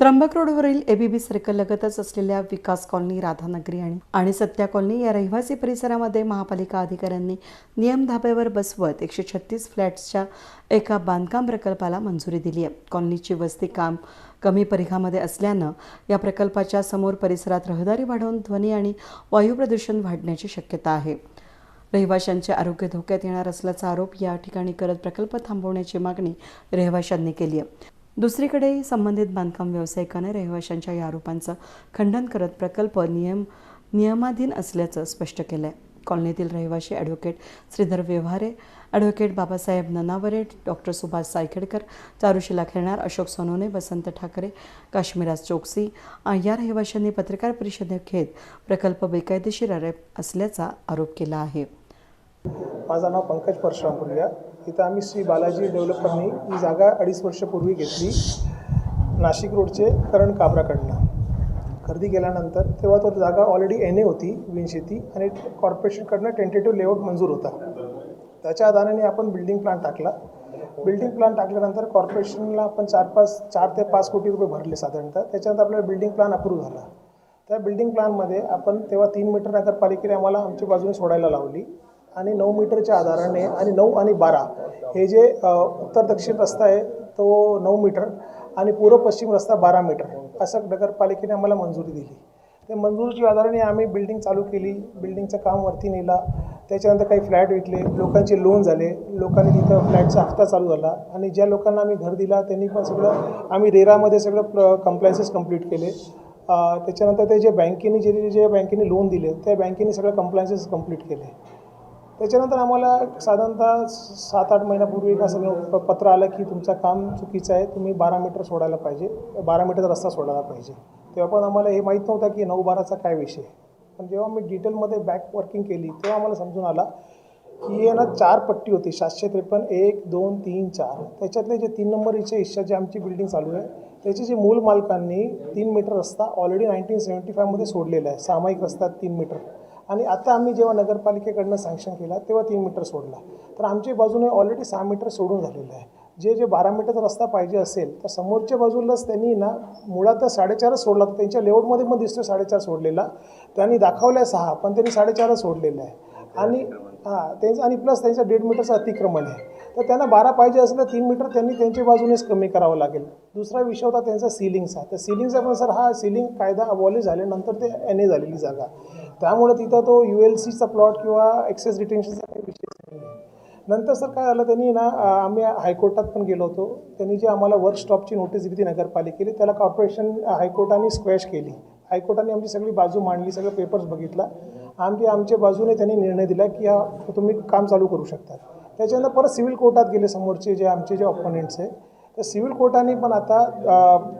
त्र्यंबक रोडवरील ABB circle लगतच असलेल्या विकास कॉलनी राधानगरी आणि आणि सत्या कॉलनी या रहिवासी परिसरामध्ये महापालिका अधिकाऱ्यांनी नियम धाब्यावर बसवत एकशे छत्तीस फ्लॅट्सच्या एका बांधकाम प्रकल्पाला मंजुरी दिली आहे. कॉलनीची वस्ती काम कमी परिघामध्ये असल्यानं या प्रकल्पाच्या समोर परिसरात रहदारी वाढवून ध्वनी आणि वायू प्रदूषण वाढण्याची शक्यता आहे. रहिवाशांचे आरोग्य धोक्यात येणार असल्याचा आरोप या ठिकाणी करत प्रकल्प थांबवण्याची मागणी रहिवाशांनी केली आहे. दुसरीकडे संबंधित बांधकाम व्यावसायिकाने रहिवाशांच्या या आरोपांचं खंडन करत प्रकल्प नियम नियमाधीन असल्याचं स्पष्ट केलं आहे कॉलनीतील रहिवाशी advocate Shridhar Vyavahare advocate Babasaheb Nanaware doctor Subhash Saikhedkar Charushila Khelnar Ashok Sonawane वसंत ठाकरे काश्मीराज चोक्सी या रहिवाशांनी पत्रकार परिषदेत घेत प्रकल्प बेकायदेशीर असल्याचा आरोप केला आहे. माझं नाव पंकज परशुराम पुर्या इथं आम्ही श्री बालाजी डेव्हलपरनी ही जागा अडीच वर्षपूर्वी घेतली. नाशिक रोडचे करण काबराकडनं. खरेदी केल्यानंतर तेव्हा तो जागा ऑलरेडी एन ए होती विनशेती आणि कॉर्पोरेशनकडनं टेंटेटिव्ह लेआउट मंजूर होता. त्याच्या आधाराने आपण बिल्डिंग प्लॅन टाकला. बिल्डिंग प्लॅन टाकल्यानंतर कॉर्पोरेशनला आपण चार पाच चार ते पाच कोटी रुपये भरले साधारणतः. त्याच्यानंतर आपल्याला बिल्डिंग प्लॅन अप्रूव्ह झाला. त्या बिल्डिंग प्लॅनमध्ये आपण तेव्हा तीन मीटर नगरपालिकेने आम्हाला आमच्या बाजूने सोडायला लावली. आणि नऊ मीटरच्या आधाराने आणि नऊ आणि बारा हे जे उत्तर दक्षिण रस्ता आहे तो नऊ मीटर आणि पूर्व पश्चिम रस्ता बारा मीटर असं नगरपालिकेने आम्हाला मंजुरी दिली. ते मंजुरीच्या आधाराने आम्ही बिल्डिंग चालू केली बिल्डिंगचं काम वरती नेला. त्याच्यानंतर काही फ्लॅट विकले लोकांचे लोन झाले लोकांनी तिथं फ्लॅटचा हप्ता चालू झाला आणि ज्या लोकांना आम्ही घर दिला त्यांनी पण सगळं आम्ही रेरामध्ये सगळं कंप्लायन्सेस कंप्लीट केले. त्याच्यानंतर ते जे बँकेने जे जे बँकेने लोन दिले त्या बँकेने सगळं कंप्लायन्सेस कंप्लीट केले. त्याच्यानंतर आम्हाला साधारणतः सात आठ महिन्यापूर्वी एक सगळं प- पत्र आलं की तुमचं काम चुकीचं आहे तुम्ही बारा मीटर सोडायला पाहिजे बारा मीटरचा रस्ता सोडायला पाहिजे. तेव्हा पण आम्हाला हे माहीत नव्हतं की नऊ बाराचा काय विषय पण जेव्हा मी डिटेलमध्ये बॅक वर्किंग केली तेव्हा आम्हाला समजून आला की हे ना चार पट्टी होती सातशे त्रेपन्न एक दोन तीन चार. त्याच्यातले जे तीन नंबरचे हिस्सा जे आमची बिल्डिंग चालू आहे त्याचे जे मूल मालकांनी तीन मीटर रस्ता ऑलरेडी नाईन्टीन सेवन्टी फायमध्ये सोडलेला आहे सामायिक रस्ता तीन मीटर आणि आता आम्ही जेव्हा नगरपालिकेकडनं सँक्शन केला तेव्हा तीन मीटर सोडला. तर आमच्या बाजूने ऑलरेडी सहा मीटर सोडून झालेलं आहे. जे जे बारा मीटरचा रस्ता पाहिजे असेल तर समोरच्या बाजूलाच त्यांनी ना मुळात साडेचारच सोडला. तर त्यांच्या लेआउटमध्ये पण दिसतो साडेचार सोडलेला. त्यांनी दाखवलं आहे सहा पण त्यांनी साडेचारच सोडलेलं आहे. आणि हां त्यांचं आणि प्लस त्यांचं दीड मीटरचं अतिक्रमण आहे. तर त्यांना बारा पाहिजे असलं तर तीन मीटर त्यांनी त्यांच्या बाजूनेच कमी करावं लागेल. दुसरा विषय होता त्यांचा सिलिंगचा तर सिलिंगचा पण सर हा सिलिंग कायदा अबॉलिश झाल्यानंतर ते एन ए झालेली जागा. त्यामुळे तिथं तो यू एल सीचा प्लॉट किंवा एक्सेस रिटेन्शनचा काही विषयच नाही आहे. नंतर सर काय झालं त्यांनी ना आम्ही हायकोर्टात पण गेलो होतो. त्यांनी जी आम्हाला वर्कस्टॉपची नोटीस दिली ती नगरपालिकेने त्याला कॉर्पोरेशन हायकोर्टाने स्क्वॅश केली. हायकोर्टाने आमची सगळी बाजू मांडली सगळं पेपर्स बघितला. आमची आमच्या बाजूने त्यांनी निर्णय दिला की हा तुम्ही काम चालू करू शकता. त्याच्यानंतर परत सिव्हिल कोर्टात गेले समोरचे जे आमचे जे ऑपोनेंट्स आहे तर सिव्हिल कोर्टाने पण आता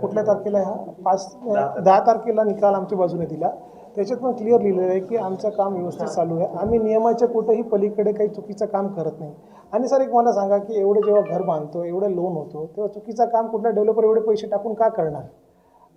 कुठल्या तारखेला ह्या पाच दहा तारखेला निकाल आमच्या बाजूने दिला. त्याच्यात पण क्लिअर लिहिलेलं आहे की आमचं काम व्यवस्थित चालू आहे. आम्ही नियमाच्या कुठंही पलीकडे काही चुकीचं काम करत नाही. आणि सर एक मला सांगा की एवढं जेव्हा घर बांधतो एवढं लोन होतो तेव्हा चुकीचं काम कुठल्या डेव्हलपर एवढे पैसे टाकून का करणार?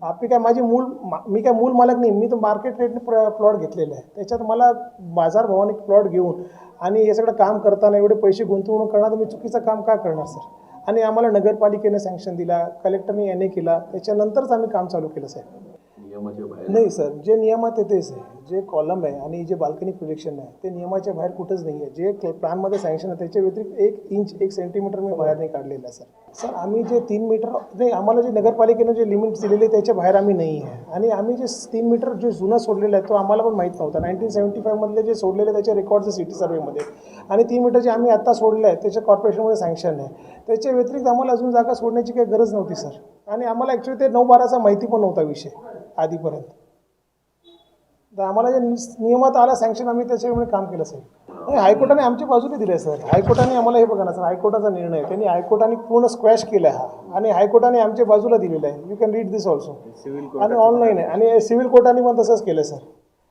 आपली काय माझी मूळ मा- मी काय मूल मालक नाही मी तर मार्केट रेटने प्र प्लॉट घेतलेला आहे. त्याच्यात मला बाजारभावाने प्लॉट घेऊन आणि हे सगळं काम करताना एवढे पैसे गुंतवणूक करणार तर मी चुकीचं काम का करणार सर? आणि आम्हाला नगरपालिकेने सँक्शन दिला कलेक्टरने एन ए केला त्याच्यानंतरच आम्ही काम चालू केलं साहेब. नियमाच्या बाहेर? नाही सर जे नियमात आहे तेच आहे. जे कॉलम आहे आणि जे बाल्कनी प्रोजेक्शन आहे ते नियमाच्या बाहेर कुठंच नाही आहे. जे क्ल- प्लॅनमध्ये सँक्शन आहे त्याच्या व्यतिरिक्त एक इंच एक सेंटीमीटर मी बाहेर नाही काढलेलं आहे सर. सर आम्ही जे तीन मीटर नाही आम्हाला जे नगरपालिकेनं जे लिमिट दिलेले त्याच्या बाहेर आम्ही नाही आहे. आणि आम्ही जे तीन मीटर जे जुना सोडलेलं आहे तो आम्हाला पण माहीत नव्हता. नाईन्टीन सेवन्टी फायमधले जे सोडलेले त्याचे रेकॉर्ड्स आहे सिटी सर्वेमध्ये आणि तीन मीटर जे आम्ही आत्ता सोडले आहे त्याच्या कॉर्पोरेशनमध्ये सँक्शन आहे. त्याच्या व्यतिरिक्त आम्हाला अजून जागा सोडण्याची काही गरज नव्हती सर. आणि आम्हाला ॲक्च्युली ते नऊ बाराचा माहिती पण नव्हता विषय. आधीपर्यंत. तर आम्हाला जे नियमात आला सँक्शन आम्ही त्याच्यामुळे काम केलं साहेब नाही हायकोर्टाने आमच्या बाजूने दिलं आहे सर हायकोर्टाने आम्हाला हे बघा ना सर हायकोर्टाचा निर्णय. त्यांनी हायकोर्टाने पूर्ण स्क्वॅश केला हा. आणि हायकोर्टाने आमच्या बाजूला दिलेला आहे. You can read this also आणि ऑनलाईन आहे. आणि सिव्हिल कोर्टाने पण तसंच केलं सर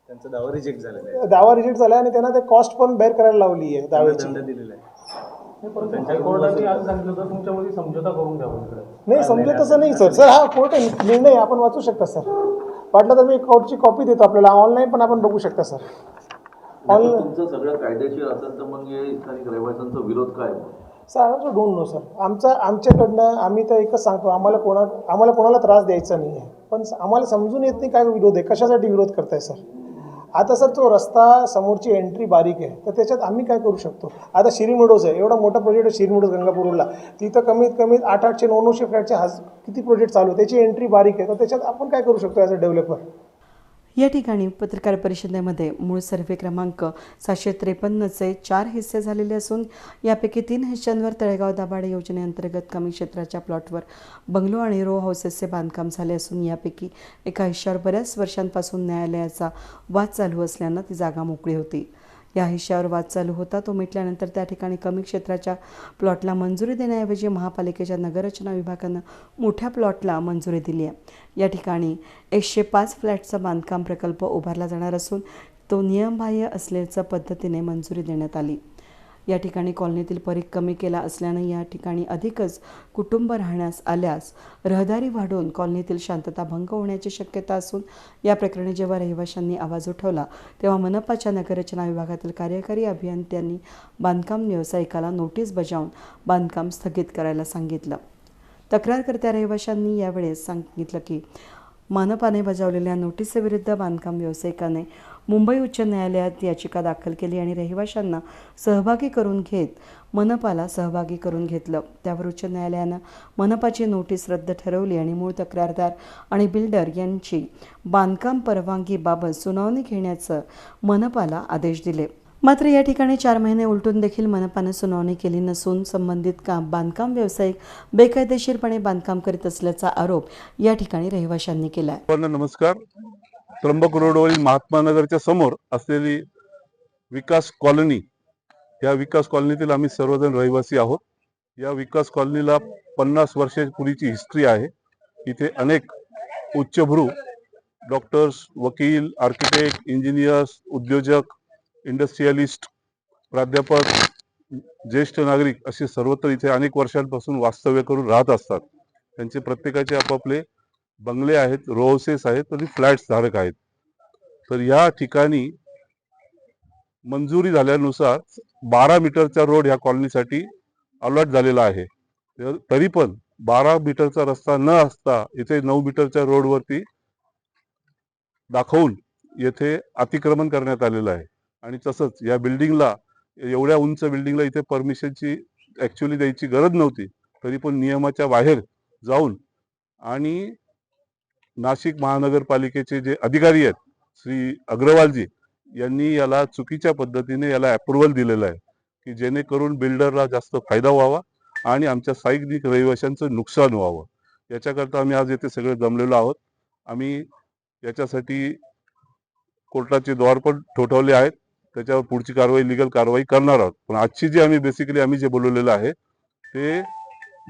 त्यांचा दावा रिजेक्ट आहे. दावा रिजेक्ट झाला आणि त्यांना ते कॉस्ट पण बेअर करायला लावली आहे दाव्याची दंड दिलेला आहे. कोर्टाने असं सांगितलं होतं तुमच्यामध्ये समझोता करून घ्यावा इकडे नाही समजत तसं नाही सर. सर हा कोर्ट आहे. निर्णय आपण वाचू शकता सर. वाटलं तर मी कोर्टची कॉपी देतो आपल्याला. ऑनलाईन पण आपण बघू शकता सर. नाही, पण तुमचं सगळं कायदेशीर असेल तर मग हे स्थानिक रहिवाशांचा विरोध काय सर डोंट नो सर. आमचा आमच्याकडनं आम्ही तर एकच सांगतो आम्हाला कोणा आम्हाला कोणाला त्रास द्यायचा नाही आहे पण आम्हाला समजून येत नाही काय विरोध आहे. कशासाठी विरोध करताय सर? आता सर तो रस्ता समोरची एंट्री बारीक आहे तर त्याच्यात आम्ही काय करू शकतो? आता शिरीमेडोज आहे एवढा मोठा प्रोजेक्ट आहे शिरीमिडोज गंगापूरला. तिथं कमीत कमी आठ आठशे नऊ नऊशे फ्लॅटचे हज किती प्रोजेक्ट चालू आहे? त्याची एंट्री बारीक आहे तर त्याच्यात आपण काय करू शकतो ॲज अ डेव्हलपर या ठिकाणी पत्रकार परिषदेमध्ये मूळ सर्वे क्रमांक सातशे त्रेपन्नचे चार हिस्से झालेले असून यापैकी तीन हिस्स्यांवर तळेगाव दाभाडे योजनेअंतर्गत कमी क्षेत्राच्या प्लॉटवर बंगलो आणि रो हाऊसेसचे बांधकाम झाले असून यापैकी एका हिश्श्यावर बऱ्याच वर्षांपासून न्यायालयाचा वाद चालू असल्यानं ती जागा मोकळी होती. या हिश्यावर वाद चालू होता. तो मिटल्यानंतर त्या ठिकाणी कमी क्षेत्राच्या प्लॉटला मंजुरी देण्याऐवजी महापालिकेच्या नगररचना विभागानं मोठ्या प्लॉटला मंजुरी दिली आहे. या ठिकाणी एकशे पाच फ्लॅटचा बांधकाम प्रकल्प उभारला जाणार असून तो नियमबाह्य असल्याचं पद्धतीने मंजुरी देण्यात आली. या ठिकाणी कॉलनीतील परीख कमी केला असल्यानं या ठिकाणी अधिकच कुटुंब राहण्यास आल्यास रहदारी वाढून कॉलनीतील शांतता भंग होण्याची शक्यता असून या प्रकरणी जेव्हा रहिवाशांनी आवाज उठवला तेव्हा मनपाच्या नगररचना विभागातील कार्यकारी अभियंत्यांनी बांधकाम व्यावसायिकाला नोटीस बजावून बांधकाम स्थगित करायला सांगितलं. तक्रारकर्त्या रहिवाशांनी यावेळेस सांगितलं की मनपाने बजावलेल्या नोटीसीविरुद्ध बांधकाम व्यावसायिकाने मुंबई उच्च न्यायालयात याचिका दाखल केली आणि रहिवाशांना सहभागी करून घेत मनपाला सहभागी करून घेतलं. त्यावर उच्च न्यायालयानं मनपाची नोटीस रद्द ठरवली आणि मूळ तक्रारदार आणि बिल्डर यांची बांधकाम परवानगीबाबत सुनावणी घेण्याचं मनपाला आदेश दिले. मात्र या ठिकाणी चार महिने उलटून देखील मनपानं सुनावणी केली नसून संबंधित काम बांधकाम व्यावसायिक बेकायदेशीरपणे बांधकाम करीत असल्याचा आरोप या ठिकाणी रहिवाशांनी केला आहे नमस्कार. त्र्यंबक रोडवरील महात्मा नगरच्या समोर असलेली विकास कॉलनी या विकास कॉलनीतील आम्ही सर्वजण रहिवासी आहोत. या विकास कॉलनीला पन्नास वर्षापूर्वीची हिस्ट्री आहे. इथे अनेक उच्चभ्रू डॉक्टर्स वकील आर्किटेक्ट इंजिनियर्स उद्योजक इंडस्ट्रियलिस्ट प्राध्यापक ज्येष्ठ नागरिक असे सर्वत्र इथे अनेक वर्षांपासून वास्तव्य करून राहत असतात. त्यांचे प्रत्येकाचे आपापले बंगले आहेत रो हाऊसेस आहेत आणि फ्लॅट्स धारक आहेत. तर या ठिकाणी मंजुरी झाल्यानुसार बारा मीटरचा रोड ह्या कॉलनीसाठी अलॉट झालेला आहे. तरी पण बारा मीटरचा रस्ता न असता इथे नऊ मीटरच्या रोडवरती दाखवून येथे अतिक्रमण करण्यात आलेलं आहे. आणि तसंच या बिल्डिंगला एवढ्या उंच बिल्डिंगला इथे परमिशनची ऍक्च्युली द्यायची गरज नव्हती. तरी पण नियमाच्या बाहेर जाऊन आणि नाशिक महानगरपालिकेचे जे अधिकारी आहेत श्री अग्रवालजी यांनी याला चुकीच्या पद्धतीने याला अप्रुव्हल दिलेलं आहे की जेणेकरून बिल्डरला जास्त फायदा व्हावा आणि आमच्या सार्वजनिक रहिवाशांचं नुकसान व्हावं. याच्याकरता आम्ही आज येथे सगळे जमलेलो आहोत. आम्ही याच्यासाठी कोर्टाचे द्वार पण ठोठवले आहेत. त्याच्यावर पुढची कारवाई लिगल कारवाई करणार आहोत. पण आजची जी आम्ही बेसिकली आम्ही जे बोलवलेलं आहे ते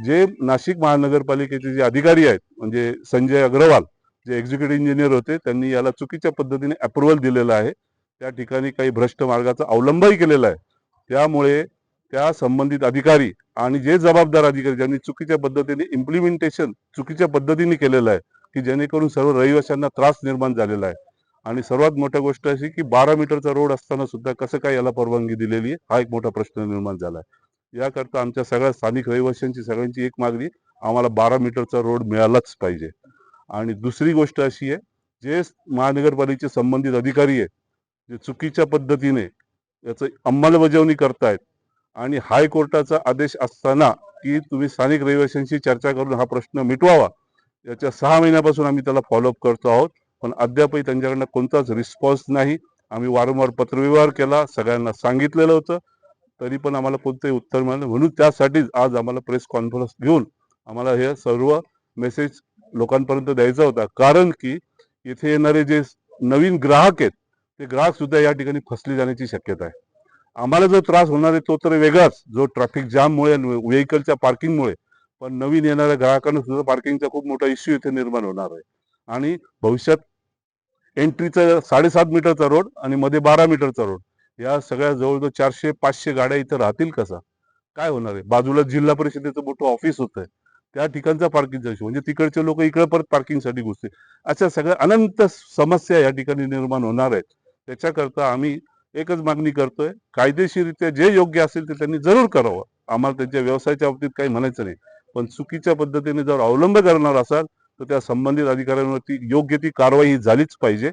जे नाशिक महानगरपालिकेचे जे अधिकारी आहेत म्हणजे संजय अग्रवाल जे एक्झिक्युटिव्ह इंजिनियर होते त्यांनी याला चुकीच्या पद्धतीने अप्रुव्हल दिलेलं आहे. त्या ठिकाणी काही भ्रष्ट मार्गाचा अवलंबही केलेला आहे. त्यामुळे त्या संबंधित अधिकारी आणि जे जबाबदार अधिकारी ज्यांनी चुकीच्या पद्धतीने इम्प्लिमेंटेशन चुकीच्या पद्धतीने केलेलं आहे की जेणेकरून सर्व रहिवाशांना त्रास निर्माण झालेला आहे. आणि सर्वात मोठ्या गोष्ट अशी की बारा मीटरचा रोड असताना सुद्धा कसं काय याला परवानगी दिलेली आहे हा एक मोठा प्रश्न निर्माण झाला आहे. याकरता आमच्या सगळ्या स्थानिक रहिवाशांची सगळ्यांची एक मागणी आम्हाला बारा मीटरचा रोड मिळालाच पाहिजे. आणि दुसरी गोष्ट अशी आहे जे महानगरपालिकेचे संबंधित अधिकारी आहेत जे चुकीच्या पद्धतीने याचं अंमलबजावणी करतायत आणि हायकोर्टाचा आदेश असताना की तुम्ही स्थानिक रहिवाशांशी चर्चा करून हा प्रश्न मिटवावा याच्या सहा महिन्यापासून आम्ही त्याला फॉलोअप करतो आहोत. पण अद्यापही त्यांच्याकडनं कोणताच रिस्पॉन्स नाही. आम्ही वारंवार पत्रव्यवहार केला सगळ्यांना सांगितलेलं होतं. तरी पण आम्हाला कोणतंही उत्तर मिळालं म्हणून त्यासाठीच आज आम्हाला प्रेस कॉन्फरन्स घेऊन आम्हाला हे सर्व मेसेज लोकांपर्यंत द्यायचा होता. कारण की इथे येणारे जे नवीन ग्राहक आहेत ते ग्राहक सुद्धा या ठिकाणी फसले जाण्याची शक्यता आहे. आम्हाला जो त्रास होणार आहे तो तर वेगळाच. जो ट्रॅफिक जाममुळे व्हेकलच्या पार्किंगमुळे पण नवीन येणाऱ्या ग्राहकांना सुद्धा पार्किंगचा खूप मोठा इश्यू इथे निर्माण होणार आहे. आणि भविष्यात एंट्रीचा साडेसात मीटरचा रोड आणि मध्ये बारा मीटरचा रोड या सगळ्या जवळजवळ चारशे पाचशे गाड्या इथं राहतील कसा? काय होणार आहे? बाजूला जिल्हा परिषदेचं मोठं ऑफिस होतं त्या ठिकाणचा पार्किंगचा इशू म्हणजे तिकडचे लोक इकडे परत पार्किंगसाठी घुसते अशा सगळ्या अनंत समस्या या ठिकाणी निर्माण होणार आहेत. त्याच्याकरता आम्ही एकच मागणी करतोय कायदेशीररित्या जे योग्य असेल ते त्यांनी जरूर करावं. आम्हाला त्यांच्या व्यवसायाच्या बाबतीत काही म्हणायचं नाही. पण चुकीच्या पद्धतीने जर अवलंब करणार असाल तर त्या संबंधित अधिकाऱ्यांवरती योग्य ती कारवाई ही झालीच पाहिजे.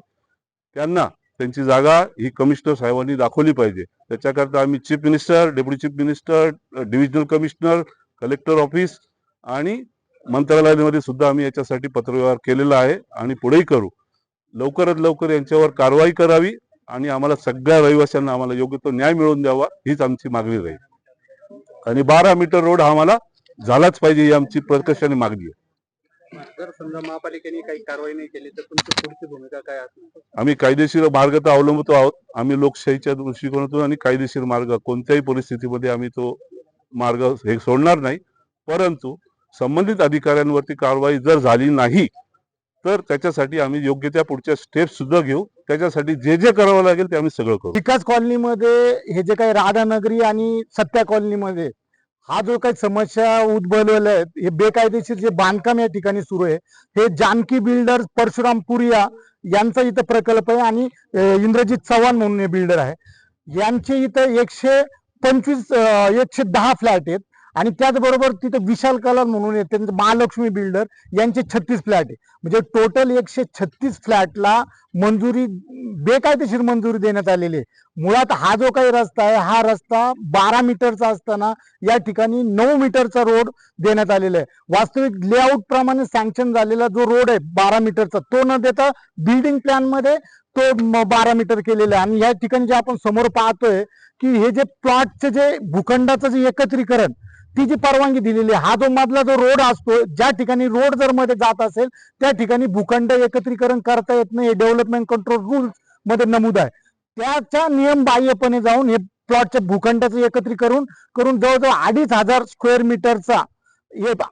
त्यांना त्यांची जागा ही कमिशनर साहेबांनी दाखवली पाहिजे. त्याच्याकरता आम्ही chief minister deputy chief minister divisional commissioner collector office आणि मंत्रालयामध्ये सुद्धा आम्ही याच्यासाठी पत्रव्यवहार केलेला आहे आणि पुढेही करू. लवकरात लवकर यांच्यावर कारवाई करावी आणि आम्हाला सगळ्या रहिवाशांना आम्हाला योग्य तो न्याय मिळवून द्यावा हीच आमची मागणी राहील. आणि बारा मीटर रोड हा आम्हाला झालाच पाहिजे ही आमची प्रकर्षाने मागणी आहे. जर समजा महापालिकेने काही कारवाई नाही केली तर तुमची पुढची भूमिका काय असणार? आम्ही कायदेशीर मार्ग तर अवलंबतो आहोत. आम्ही लोकशाहीच्या दृष्टिकोनातून आणि कायदेशीर मार्ग कोणत्याही परिस्थितीमध्ये आम्ही तो मार्ग हे सोडणार नाही. परंतु संबंधित अधिकाऱ्यांवरती कारवाई जर झाली नाही तर त्याच्यासाठी आम्ही योग्य त्या पुढच्या स्टेप सुद्धा घेऊ. त्याच्यासाठी जे जे करावं लागेल ते आम्ही सगळं करू. विकास कॉलनीमध्ये हे जे काही राधानगरी आणि सत्या कॉलनीमध्ये हा जो काही समस्या उद्भवलेल्या आहेत हे बेकायदेशीर जे बांधकाम या ठिकाणी सुरू आहे हे जानकी बिल्डर्स परशुराम पुरिया यांचा इथं प्रकल्प आहे आणि इंद्रजित चव्हाण म्हणून हे बिल्डर आहे. यांचे इथं एकशे पंचवीस एकशे दहा फ्लॅट आहेत. आणि त्याचबरोबर तिथं विशाल कलाल म्हणून येते त्यांचं महालक्ष्मी बिल्डर यांचे छत्तीस फ्लॅट आहे. म्हणजे टोटल एकशे छत्तीस फ्लॅटला मंजुरी बेकायदेशीर मंजुरी देण्यात आलेली आहे. मुळात हा जो काही रस्ता आहे हा रस्ता बारा मीटरचा असताना या ठिकाणी नऊ मीटरचा रोड देण्यात आलेला आहे. वास्तविक लेआउट प्रमाणे सँक्शन झालेला जो रोड आहे बारा मीटरचा तो न देता बिल्डिंग प्लॅनमध्ये तो बारा मीटर केलेला आहे. आणि या ठिकाणी जे आपण समोर पाहतोय की हे जे प्लॉटचे जे भूखंडाचं जे एकत्रीकरण ती जी परवानगी दिलेली आहे हा जो मधला जो रोड असतो ज्या ठिकाणी रोड जर मध्ये जात असेल त्या ठिकाणी भूखंड एकत्रीकरण करता येत नाही डेव्हलपमेंट कंट्रोल रुल्समध्ये नमूद आहे. त्याच्या नियम बाह्यपणे जाऊन हे प्लॉटच्या भूखंडाचं एकत्रीकरण करून जवळजवळ अडीच हजार स्क्वेअर मीटरचा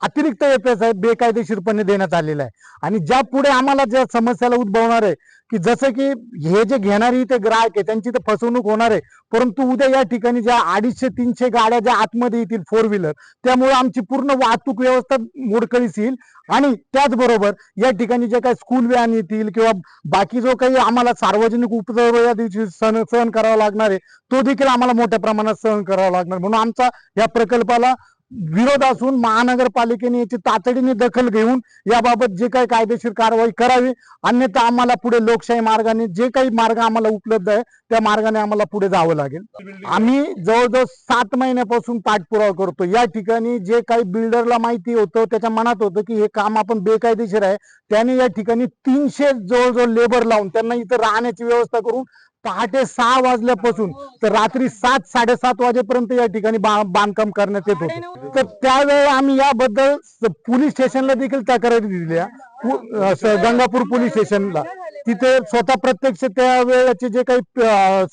अतिरिक्त एफएस आहे बेकायदेशीरपणे देण्यात आलेला आहे. आणि ज्या पुढे आम्हाला ज्या समस्याला उद्भवणार आहे की जसं की हे जे घेणारी ते ग्राहक आहे त्यांची तर फसवणूक होणार आहे परंतु उद्या या ठिकाणी ज्या अडीचशे तीनशे गाड्या ज्या आतमध्ये येतील फोर व्हीलर त्यामुळे आमची पूर्ण वाहतूक व्यवस्था मोडकळीस येईल. आणि त्याचबरोबर या ठिकाणी जे काही स्कूल व्हॅन येतील किंवा बाकी जो काही आम्हाला सार्वजनिक उपद्रव या दिवशी सहन सहन करावा लागणार आहे तो देखील आम्हाला मोठ्या प्रमाणात सहन करावा लागणार. म्हणून आमचा या प्रकल्पाला विरोध असून महानगरपालिकेने याची तातडीने दखल घेऊन याबाबत जे काही कायदेशीर कारवाई करावी अन्यथा आम्हाला पुढे लोकशाही मार्गाने जे काही मार्ग आम्हाला उपलब्ध आहे त्या मार्गाने आम्हाला पुढे जावं लागेल. आम्ही जवळजवळ सात महिन्यापासून पाठपुरावा करतो. या ठिकाणी जे काही बिल्डरला माहिती होतं त्याच्या मनात होतं की हे काम आपण बेकायदेशीर आहे. त्याने या ठिकाणी तीनशे जवळजवळ लेबर लावून त्यांना इथं राहण्याची व्यवस्था करून पहाटे सहा वाजल्यापासून तर रात्री सात साडेसात वाजेपर्यंत या ठिकाणी बा- बांधकाम करण्यात येत होतं. तर त्यावेळेला आम्ही याबद्दल पोलीस स्टेशनला देखील तक्रारी दिल्या. अं, स- गंगापूर पोलीस स्टेशनला. तिथे स्वतः प्रत्यक्ष त्या वेळेचे जे काही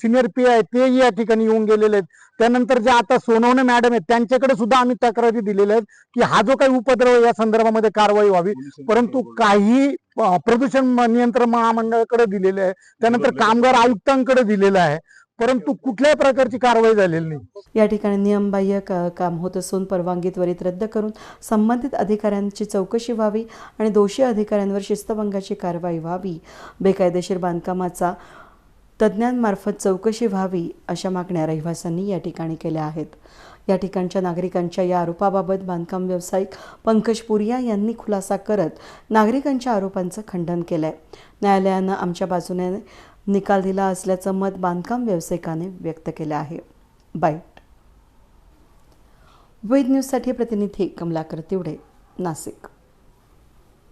सिनियर पी आहे ते या ठिकाणी येऊन गेलेले आहेत. त्यानंतर जे आता सोनवणे मॅडम आहेत त्यांच्याकडे सुद्धा आम्ही तक्रारी दिलेल्या आहेत की हा जो काही उपद्रव या संदर्भामध्ये कारवाई व्हावी. परंतु काही प्रदूषण नियंत्रण महामंडळाकडे दिलेले आहे. त्यानंतर कामगार आयुक्तांकडे दिलेलं आहे. परंतु कुठल्याही प्रकारची कारवाई झालेली नाही. या ठिकाणी नियमबाह्य का काम होत असून परवानगी त्वरित रद्द करून संबंधित अधिकाऱ्यांची चौकशी व्हावी आणि दोषी अधिकाऱ्यांवर शिस्तभंगाची कारवाई व्हावी. बेकायदेशीर बांधकामाचा तज्ज्ञांमार्फत चौकशी व्हावी अशा मागण्या रहिवाशांनी या ठिकाणी केल्या आहेत. या ठिकाणच्या नागरिकांच्या या आरोपाबाबत बांधकाम व्यावसायिक पंकज पुरिया यांनी खुलासा करत नागरिकांच्या आरोपांचं खंडन केलंय. न्यायालयानं आमच्या बाजूने निकाल दिला असल्याचं मत बांधकाम व्यावसायिकाने व्यक्त केलं आहे. बाईट. वेद न्यूजसाठी प्रतिनिधी कमलाकर तिवडे नाशिक